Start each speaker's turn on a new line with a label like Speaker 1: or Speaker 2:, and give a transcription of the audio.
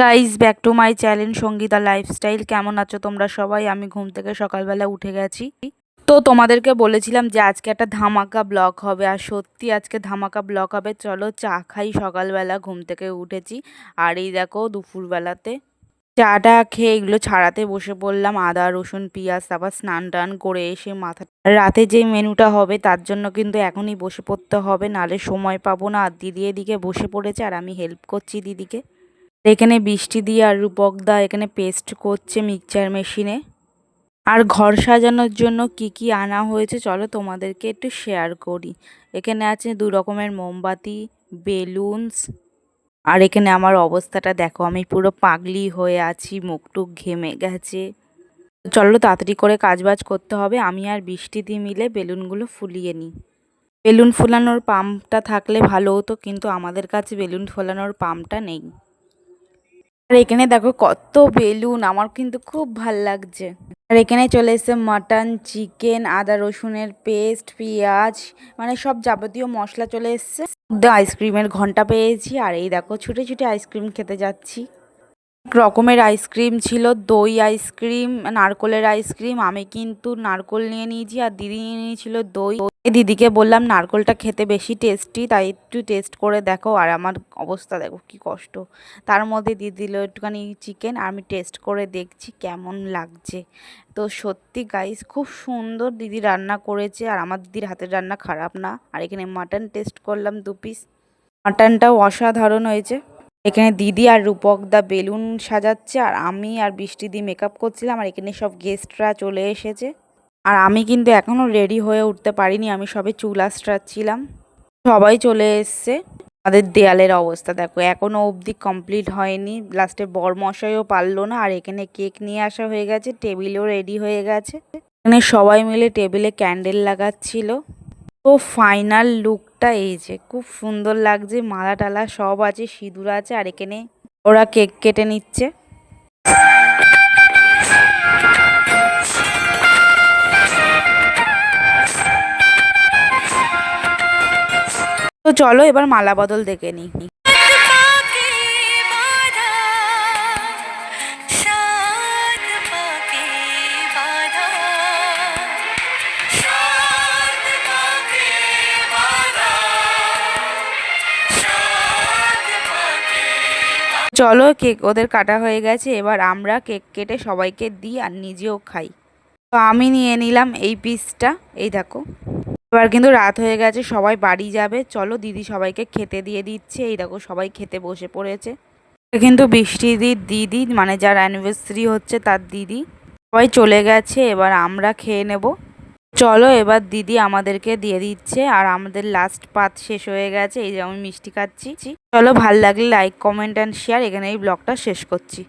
Speaker 1: Guys back to my channel Sangeeta lifestyle কেমন আছো তোমরা সবাই? আমি ঘুম থেকে সকালবেলা উঠে গেছি। তো তোমাদেরকে বলেছিলাম যে আজকে একটা ধামাকা ব্লগ হবে, আর সত্যি আজকে ধামাকা ব্লগ হবে। চলো চা খাই, সকালবেলা ঘুম থেকে উঠেছি। আর এই দেখো, দুপুরবেলাতে চাটা খেয়ে এগুলো ছাড়াতে বসে পড়লাম। আদা, রসুন, পেঁয়াজ, তারপর স্নান টান করে এসে মাথা রাতে যে মেনুটা হবে, তার জন্য কিন্তু এখনই বসে পড়তে হবে। নালে সময় পাবো না। আর দিদি এদিকে বসে পড়েছে, আর আমি হেল্প করছি দিদিকে। এখানে বৃষ্টি দিয়ে আর রূপক দা এখানে পেস্ট করছে মিক্সচার মেশিনে আর ঘর সাজানোর জন্য কি কি আনা হয়েছে চলো তোমাদেরকে একটু শেয়ার করি। এখানে আছে দু রকমের মোমবাতি, বেলুনস, আর এখানে আমার অবস্থাটা দেখো, আমি পুরো পাগলি হয়ে আছি মুখটুক ঘেমে গেছে। চলো তাড়াতাড়ি করে কাজবাজ করতে হবে, আমি আর বৃষ্টি দিয়ে মিলে বেলুনগুলো ফুলিয়ে নিই। বেলুন ফোলানোর পাম্পটা থাকলে ভালো হতো, কিন্তু আমাদের কাছে বেলুন ফোলানোর পাম্পটা নেই। আর এখানে দেখো কত বেলুন, আমার কিন্তু খুব ভালো লাগছে। আর এখানে চলে এসেছে মাটন চিকেন আদা রসুনের পেস্ট পেঁয়াজ মানে সব যাবতীয় মশলা চলে এসছে। আইসক্রিমের ঘণ্টা পেয়েছি, আর এই দেখো ছুটে ছুটে আইসক্রিম খেতে যাচ্ছি। রকমের আইসক্রিম ছিল, দই আইসক্রিম নারকোলের আইসক্রিম আমি কিন্তু নারকোল নিয়ে নিয়েছি আর দিদি নিয়ে নিয়েছিল দই। দিদিকে বললাম, নারকোলটা খেতে বেশি টেস্টি তাই একটু টেস্ট করে দেখো আর আমার অবস্থা দেখো কি কষ্ট। তার মধ্যে দিয়ে দিল একটুখানি চিকেন আর আমি টেস্ট করে দেখছি কেমন লাগছে। তো সত্যি গাইস খুব সুন্দর দিদি রান্না করেছে, আর আমার দিদির হাতের রান্না খারাপ না। আর এখানে মাটন টেস্ট করলাম দু পিস মাটনটাও অসাধারণ হয়েছে। এখানে দিদি আর রূপক দা বেলুন সাজাচ্ছে, আর আমি আর বৃষ্টি দি মেকআপ করছিলাম, আর এখানে সব গেস্টরা চলে এসেছে। আর আমি কিন্তু এখনও রেডি হয়ে উঠতে পারিনি, আমি সবে চুল আশ্রাচ্ছিলাম সবাই চলে এসছে। আমাদের দেয়ালের অবস্থা দেখো, এখনও অবধি কমপ্লিট হয়নি। লাস্টে বরমশাইও পারল না, আর এখানে কেক নিয়ে আসা হয়ে গেছে টেবিলও রেডি হয়ে গেছে। এখানে সবাই মিলে টেবিলে ক্যান্ডেল লাগাচ্ছিল। তো ফাইনাল লুকটা এই যে, খুব সুন্দর লাগছে মালা টালা সব আছে, সিঁদুর আছে, আর এখানে ওরা কেক কেটে নিচ্ছে। তো চলো এবার মালা বদল দেখে নিই। চলো কেক ওদের কাটা হয়ে গেছে, এবার আমরা কেক কেটে সবাইকে দিই আর নিজেও খাই। তো আমি নিয়ে নিলাম এই পিসটা এই দেখো। এবার কিন্তু রাত হয়ে গেছে, সবাই বাড়ি যাবে। চলো দিদি সবাইকে খেতে দিয়ে দিচ্ছে। এই দেখো সবাই খেতে বসে পড়েছে। কিন্তু বৃষ্টিদির দিদি মানে যার অ্যানিভার্সারি হচ্ছে তার দিদি। সবাই চলে গেছে, এবার আমরা খেয়ে নেব। চলো এবার দিদি আমাদেরকে দিয়ে দিচ্ছে, আর আমাদের লাস্ট পাত শেষ হয়ে গেছে। এই যে আমি মিষ্টি খাচ্ছি। চলো ভালো লাগলে লাইক কমেন্ট অ্যান্ড শেয়ার এখানে এই ব্লগটা শেষ করছি।